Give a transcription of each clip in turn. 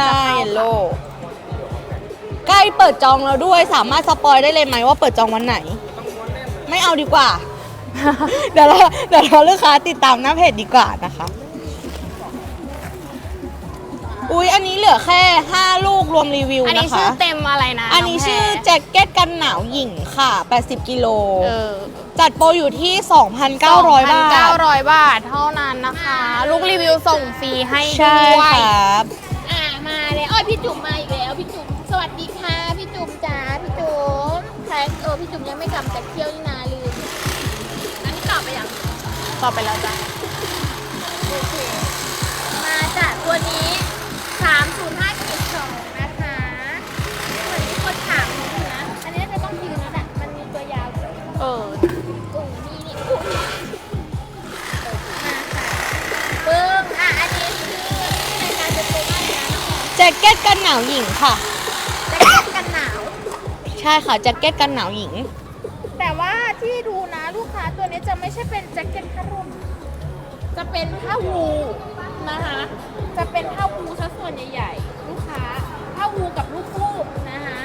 ใช่จะเยเข้าลโล่ใกล้เปิดจองแล้วด้วยสามารถสปอยได้เลยไหมว่าเปิดจองวันไหน ไม่เอาดีกว่า เดี๋ยวเราเดี๋ยวเราลูกค้าติดตามหน้าเพจดีกว่านะคะ อุ๊ย อันนี้เหลือแค่ 5 ลูกรวมรีวิวอันนี้นะคะชื่อเต็มอะไรนะอันนี้งแพรชื่อแจ็คเก็ตกันหนาวหญิงค่ะ 80 กิโล เออจัดโปรอยู่ที่ 2,900 บาท 900 บาทเท่านั้นนะคะ ลูกรีวิวส่งฟรีให้ใช่ด้วยครับ อ่ามาเลยอ้อยพี่จุ๋มมาอีกแล้วพี่จุ๋มสวัสดีค่ะพี่จุ๋มจ๋าพี่จุ๋มใครเออพี่จุ๋มยังไม่กลับจากเที่ยวนี่นาลืมอันนี้ตอบไปยังต่อไปแล้วจ้ะโอเค นหนาวหญิงค่ะ แจ็คเก็ตกันหนาว ใช่ค่ะแจ็คเก็ตกันหนาวหญิง แต่ว่าที่ดูนะลูกค้าตัวนี้จะไม่ใช่เป็นแจ็คเก็ตผ้าร่มจะเป็นผ้าวูนะคะจะเป็นผ้าวูซะส่วนใหญ่ๆลูกค้าผ้าวูกับลูกฟูกนะคะ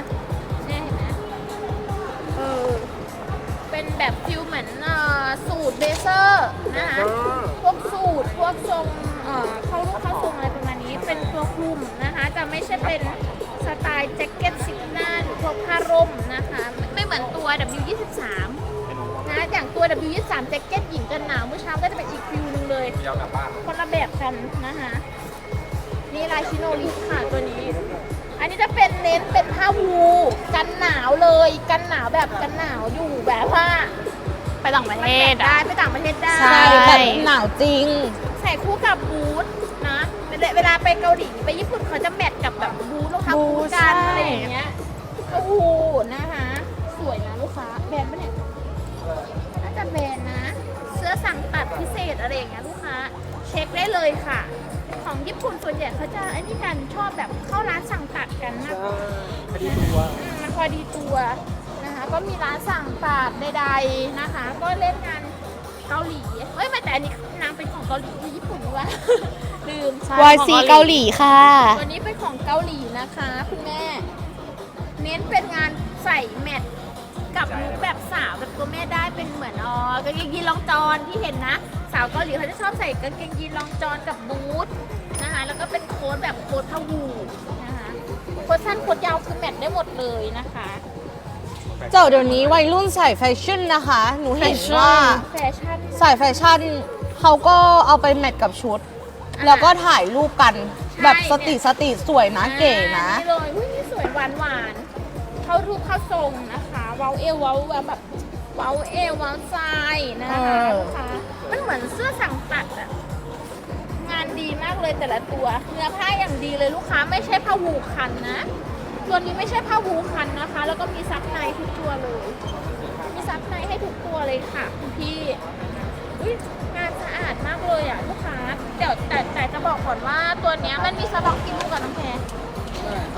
เนี่ยเห็นไหมเออเป็นแบบฟิลเหมือนเอ่อสูตรเบเซอร์นะคะพวกสูตรพวกทรงเอ่อเข้ารูปเข้าทรง เป็นตัวคลุมนะคะ จะไม่ใช่เป็นสไตล์แจ็คเก็ตซิกหน้าหรือพวกผ้าร่มนะคะไม่ไม่เหมือนตัว W23 นะอย่างตัว W23 แจ็คเก็ตหญิงกันหนาวเมื่อเช้าก็จะเป็นอีกฟิลหนึงเลยคนละแบบกันนะคะนี่ลายชิโนริค่ะตัวนี้ อันนี้จะเป็นเน้นเป็นผ้าวูกันหนาวเลยกันหนาวแบบกันหนาวอยู่แบบว่าไปต่างประเทศได้อะไปต่างประเทศได้ใช่แบบหนาวจริง ใส่คู่กับบูทนะ เวลาเวลาไปเกาหลีไปญี่ปุ่นเขาจะแมทกับแบบบูทรองเท้าบูบูททกันใช่อะไรอย่างเงี้ยโอ้โหนะคะ สวยนะลูกค้าแบรนด์ปะเนี่ยน่าจะแบรนด์นะ เสื้อสั่งตัดพิเศษอะไรอย่างเงี้ยลูกค้า เช็คได้เลยค่ะ ของญี่ปุ่นส่วนใหญ่เขาจะไอ้นี่กันชอบแบบเข้าร้านสั่งตัดกันมากกว่าอืมมันพอดีตัวนะคะ ก็มีร้านสั่งตัดใดๆนะคะ ก็เล่นงานเกาหลีเฮ้ยไม่แต่อันนี้นางเป็นของเกาหลีที่ญี่ปุ่นนี่วะ ลืมใช่ YC เกาหลีค่ะตัวนี้เป็นของเกาหลีนะคะคุณแม่ เน้นเป็นงานใส่แมทกับลุคแบบสาวแบบตัวแม่ได้เป็นเหมือนอ๋อกางเกงยีนรองจอนที่เห็นนะ สาวเกาหลีเขาจะชอบใส่กางเกงยีนรองจอนกับบูทนะคะแล้วก็เป็นโค้ทแบบโค้ททวูนะคะโค้ทสั้นโค้ทยาวคือแมทได้หมดเลยนะคะเจ้าเดี๋ยวนี้วัยรุ่นใส่แฟชั่นนะคะ หนูเห็นว่าแฟชั่นใส่แฟชั่นเขาก็เอาไปแมทกับชุด แล้วก็ถ่ายรูปกันแบบสติสติสวยนะเก๋นะอ่านี่เลยอุ้ยนี่สวยหวานหวานๆเข้ารูปเข้าทรงนะคะเว้าเอวเว้าแบบเว้าเอวเว้าใจนะคะเออลูกค้ามันเหมือนเสื้อสั่งตัดอะงานดีมากเลยแต่ละตัวเนื้อผ้าอย่างดีเลยลูกค้าไม่ใช่ผ้าวูคันนะตัวนี้ไม่ใช่ผ้าวูคันนะคะ แล้วก็มีซับในทุกตัวเลย มีซับในให้ทุกตัวเลยค่ะคุณพี่อุ๊ย งานสะอาดมากเลยอะลูกค้าเดี๋ยวแต่แต่จะบอกก่อนว่าตัวเนี้ยมันมีสต็อกกี่ลูกกับน้องแพร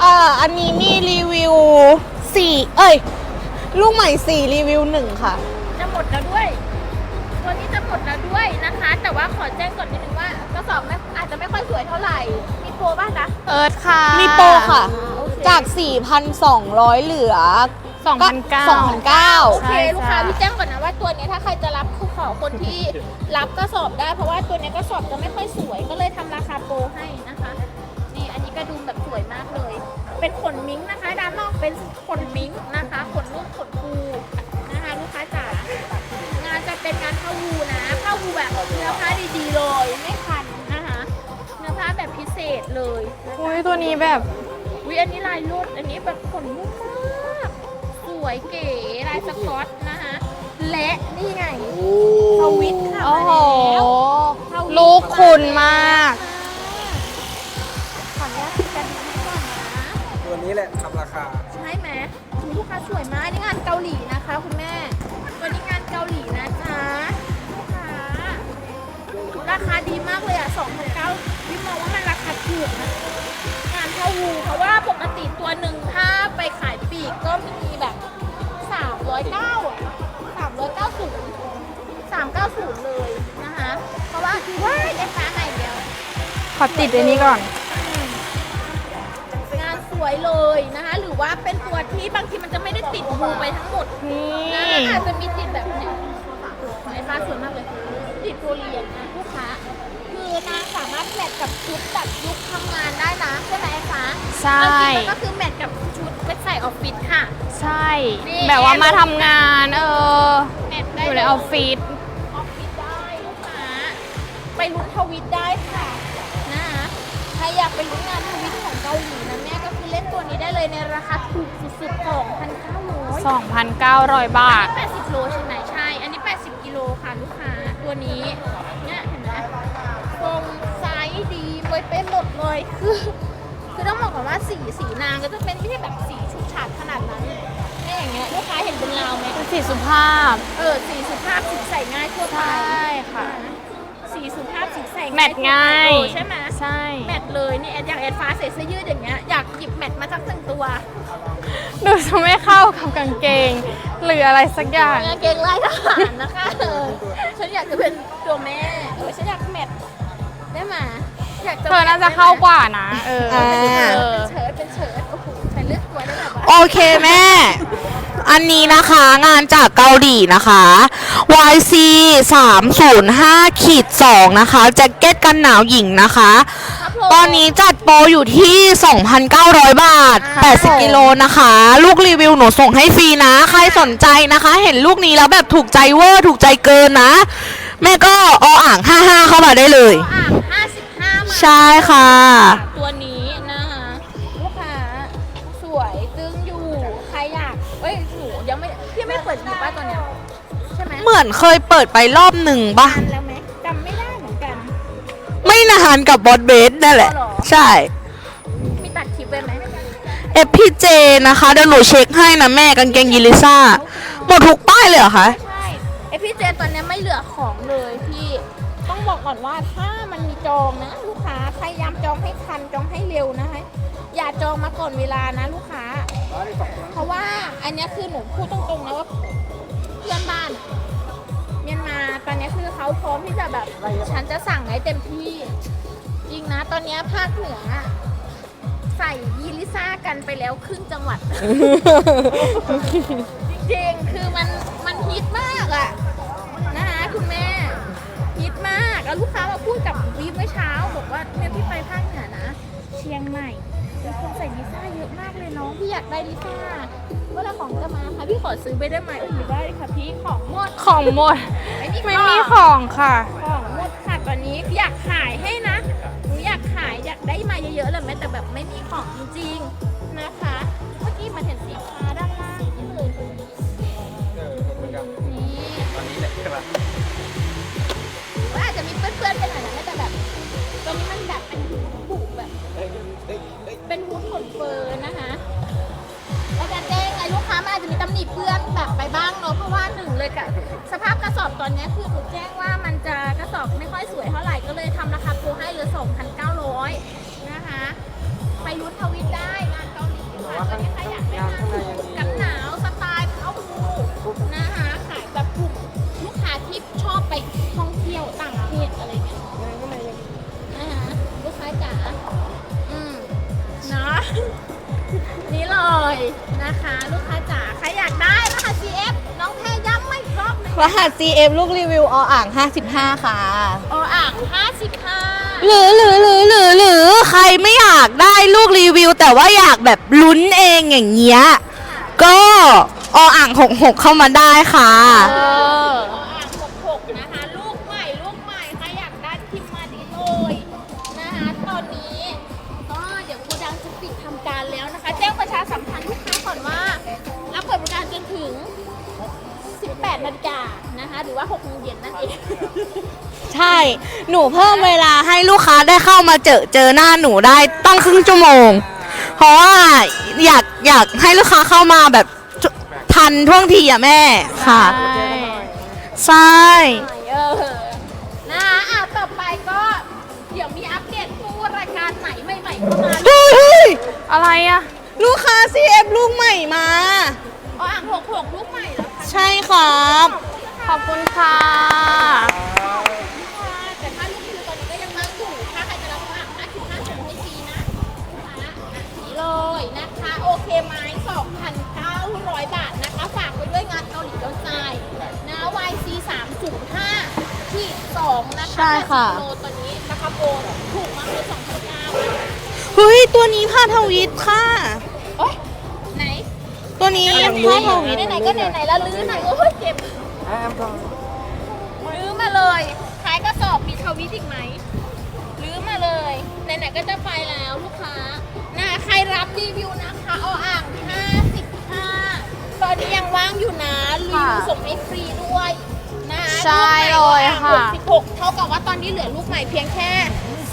อ่าอันนี้มีรีวิว4เอ้ย ลูกใหม่4รีวิว1ค่ะ จะหมดแล้วด้วย ตัวนี้จะหมดแล้วด้วยนะคะ แต่ว่าขอแจ้งก่อนนิดนึงว่ากระสอบไม่อาจจะไม่ค่อยสวยเท่าไหร่ มีโปรบ้างนะเอิร์ธค่ะ มีโปรค่ะโอเคจาก 4,200 เหลือ 2,900 โอเคใช่ลูกค้าจ้ะพี่แจ้งก่อนนะว่าตัวเนี้ยถ้าใครจะรับคือขอคนที่รับกระสอบได้ เพราะว่าตัวเนี้ยกระสอบจะไม่ค่อยสวยก็เลยทำราคาโปรให้นะคะ นี่อันนี้กระดุมแบบสวยมากเลย เป็นขนมิ้งนะคะด้านนอกเป็นขนมิ้งนะคะขนลูกขนปูนะคะลูกค้าจ๋างานจะเป็นงานผ้าวูนะผ้าวูแบบเนื้อผ้าดีๆเลยไม่คันนะคะเนื้อผ้าแบบพิเศษเลยนะคะอุ้ยตัวนี้แบบ วิอันนี้ลายรุดอันนี้แบบขนนุ่มมากส วยเก๋ลายสกอตนะคะและนี่ไงทวิตค่ะโอ้โหมาแล้วลูกคุณมาก ขออนุญาตกันดูให้ก่อนนะ ตัวนี้แหละทำราคา ใช่ไหมคุณลูกค้าสวยมากนี่งานเกาหลีนะคะคุณแม่ วันนี้งานเกาหลีนะจ๊ะลูกค้าราคาดีมากเลยอะ2,900 390 390เลยนะคะ เพราะว่าว้ายเอฟฟ้าใหม่เดียว ขอติดไอ้นี้ก่อนวยๆเลยนะคะ หรือว่าเป็นตัวที่บางทีมันจะไม่ได้ติดบูไปทั้งหมดนี่นะอาจจะมีติดแบบเนี้ยไอ้ฟ้าสวยมากเลย ติดโฟเลียนนะลูกค้า คือนางสามารถแมทกับชุดแบบยุคทำงานได้นะใช่ไหมไอ้ฟ้าใช่ บางทีมันก็คือแมทกับชุดไปใส่ออฟฟิศค่ะ ใช่ นี่ แบบว่ามาทำงาน เออ แมทได้อยู่ในออฟฟิศ ลุ้นทวิตได้ค่ะนะคะใครอยากไปลุ้นงานทวิตของเกาหลีนะแม่ก็คือเล่นตัวนี้ได้เลยในราคาถูกสุดๆของพันเก้าร้อย2,900 บาท80โลใช่ไหมใช่ อันนี้ 80กิโลค่ะลูกค้าตัวนี้เนี่ยเห็นไหมทรงไซส์ดีไว้เป็นหมดเลยคือ คือต้องบอกก่อนว่าสีสีนางก็จะเป็นไม่ใช่แบบสีฉูดฉาดขนาดนั้นนี่อย่างเงี้ยลูกค้าเห็นบนราวไหมเป็นสีสุภาพ เออสีสุภาพสีใส่ง่ายทั่วไป ใช่ค่ะ สีสุภาพสีใส่แมทง่ายทั่วไปเออใช่ไหมใช่ แมทเลยนี่แอดอย่างแอดฟ้าใส่เสื้อยืดอย่างเงี้ยอยากหยิบแมทมาสักหนึ่งตัวดูจะไม่เข้ากับกางเกง หรืออะไรสักอย่างกางเกงลายทหารนะคะเออฉันอยากจะเป็นตัวแม่เออฉันอยากแมทได้ไหมอยากจะเธอน่าจะเข้ากว่านะ เออ อ่าเออเป็นเชิ้ตเป็นเชิ้ตโอ้โหฉันเลือกตัวได้แบบว่า โอเคแม่ อันนี้นะคะงานจากเกาหลีนะคะ YC 305ขีด2นะคะ แจ็คเก็ตกันหนาวหญิงนะคะครับผมตอนนี้จัดโปรอยู่ที่ 2,900 บาทอ่า80 กิโลนะคะ ลูกรีวิวหนูส่งให้ฟรีนะ ใครสนใจนะคะ เห็นลูกนี้แล้วแบบถูกใจเวอร์ ถูกใจเกินนะ แม่ก็ออ่าง 55 เข้ามาได้เลย อ่าง55มาใช่ค่ะ ตัวนี้ มเหมือนเคยเปิดไปรอบหนึ่งปะนานแล้วไหมจำไม่ได้เหมือนกัน ไม่นานกับบอสเบสนั่นแหละ อ๋อเหรอ ใช่ มีตัดคลิปไว้ไหม FPJ นะคะเดี๋ยวหนูเช็คให้นะแม่กางเกงยีลิซ่าหมดทุกป้ายเลยเหรอคะ ใช่ไอพี่เจตอนเนี้ยไม่เหลือของเลยพี่ ต้องบอกก่อนว่าถ้ามันมีจองนะลูกค้าพยายามจองให้ทันจองให้เร็วนะคะอย่าจองมาก่อนเวลานะลูกค้า เพราะว่าอันเนี้ยคือหนูพูดตรงๆนะว่าเพื่อนบ้านเมียนมา ตอนนี้คือเขาพร้อมที่จะแบบ ฉันจะสั่งให้เต็มที่ จริงนะ ตอนนี้ภาคเหนืออะใส่ยีลิซ่ากันไปแล้วครึ่งจังหวัด จริงๆ คือมันมันฮิตมากอะนะคะคุณแม่ ฮิตมาก แล้วลูกค้ามาพูดกับวีเมื่อเช้า บอกว่าเนี่ยพี่ไปภาคเหนือนะ เชียงใหม่มีคนใส่ลิซ่าเยอะมากเลยน้องพี่อยากได้ลิซ่า เวลาของจะมาค่ะพี่ขอซื้อไปได้ไหมเออได้ค่ะพี่ของหมด ของหมด ไม่มีไม่ของมีของค่ะ ของหมดค่ะตอนนี้อยากขายให้นะหนูอยากขายอยากได้มาเยอะๆเลยแม้แต่แบบไม่มีของจริงๆามันอาจจะมีตำหนิเปื้อนแบบไปบ้างเนาะเพราะว่าหนึ่งเลยกับสภาพกระสอบตอนนี้คือหนูแจ้งว่ามันจะกระสอบไม่ค่อยสวยเท่าไหร่ก็เลยทำราคาโปรให้เหลือ2,900นะคะไปรุ้นทวิตได้งานเกาหลีค่ะตอนนี้ใครอยากได้งานถูกกันหนาวสไตล์เข้าภูนะคะขายแบบกลุ่มลูกค้าที่ชอบไปท่องเที่ยวต่างประเทศอะไรเงี้ยนะคะลูกค้าจ๋าอืมเนาะนี่เลยนะคะ ลูกค้าจ๋า CF น้องแพรย้ำไม่อีกรอบหนึงรหัส CF ลูกรีวิวออ่าง 55 ค่ะออ่าง55หรือหรือหรือหรือหรือใครไม่อยากได้ลูกรีวิว แต่ว่าอยากแบบลุ้นเองอย่างเงี้ย ก็ออ่าง 66 เข้ามาได้ค่ะ เออออ่ 18นาฬิกานะคะหรือว่า6โมงเย็นนั่นเอง ใช่ หนูเพิ่มเวลาให้ลูกค้าได้เข้ามาเจอเจอหน้าหนูได้ตั้งครึ่งชั่วโมง เพราะว่าอยากอยากให้ลูกค้าเข้ามาแบบทันท่วงทีอะแม่ค่ะ ใช่ใช่เออนะคะอะต่อไปก็เดี๋ยวมีอัปเดตคู่รายการไหนใหม่ๆเข้ามาเฮ้ยเฮ้ย อะไรอะลูกค้า CF ลูกใหม่มา อ๋ออ่างหกหกลูกใหม่แล้วค่ะ ใช่ครับ ขอบคุณค่ะค่ะแต่ถ้าลูกคือตอนนี้ก็ยังว่างอยู่ ถ้าใครจะรับอ่างห้าคิวห้าส่งให้ฟรีนะลูกค้าอะนี่เลยนะคะ โอเคไหม2,900 บาทนะคะ ฝากไปด้วยงานเกาหลีเจ้าใจนะ YC 305ที่2นะคะใช่ค่ะ80โลตัวนี้นะคะโปรถูกมากเลย2,900 เฮ้ย ตัวนี้ผ้าทวิตค่ะโอ๊ยไหน ตัวนี้ผ้าทวิตไหนๆก็ไหนๆแล้วลื้อหน่อยโอ้ยเจ็บลื้อมาเลยท้ายกระสอบมีทวิตอีกไหมลื้อมาเลยไหนๆก็จะไปแล้วลูกค้านะใครรับรีวิวนะคะเอาอ่าง55ตอนนี้ยังว่างอยู่นะรีวิวส่งให้ฟรีด้วยนะใช่เลยค่ะ66เท่ากับว่าตอนนี้เหลือลูกใหม่เพียงแค่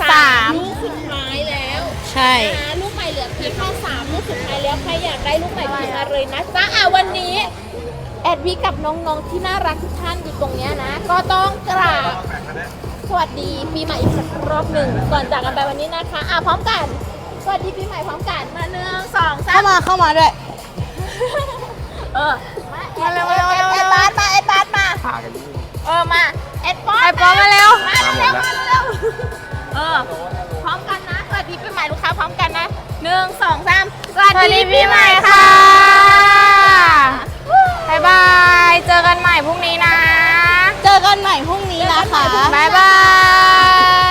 สามสามลูกสุดท้ายแล้ว ใช่นะลูกให ม่เหลือเพียงแค่สามลูกสุดท้ายแล้วใครอยากได้ลูกใหม่พิมพ์มาเลยนะจ๊ะอะวันนี้แอดวีกับน้องๆที่น่ารักทุกท่านอยู่ตรงเนี้ยนะ ก็ต้องกราบสวัสดีปีใหม่อีกสักรอบหนึ่งก่อนจากกันไปวันนี้นะคะอะพร้อมกัน สวัสดีปีใหม่พร้อมกันมาหนึ่งสองสาเข้ามมาเข้ามาด้วยเออมาเร็วมาเร็วเอ็ดบาสมาเอ็ดบาสมา พากันนี่เออมาเอ็ดบอสไอ้ปอมาเร็ว มาเร็วมาเร็วเออพร้อมกันนะสวัสดีปีใหม่ หนึ่งสองสามสวัสดีพี่ใหม่ค่ะบายบาย เจอกันใหม่พรุ่งนี้นะ เจอกันใหม่พรุ่งนี้นะคะบายบา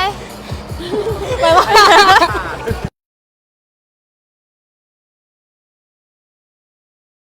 ย บายบาย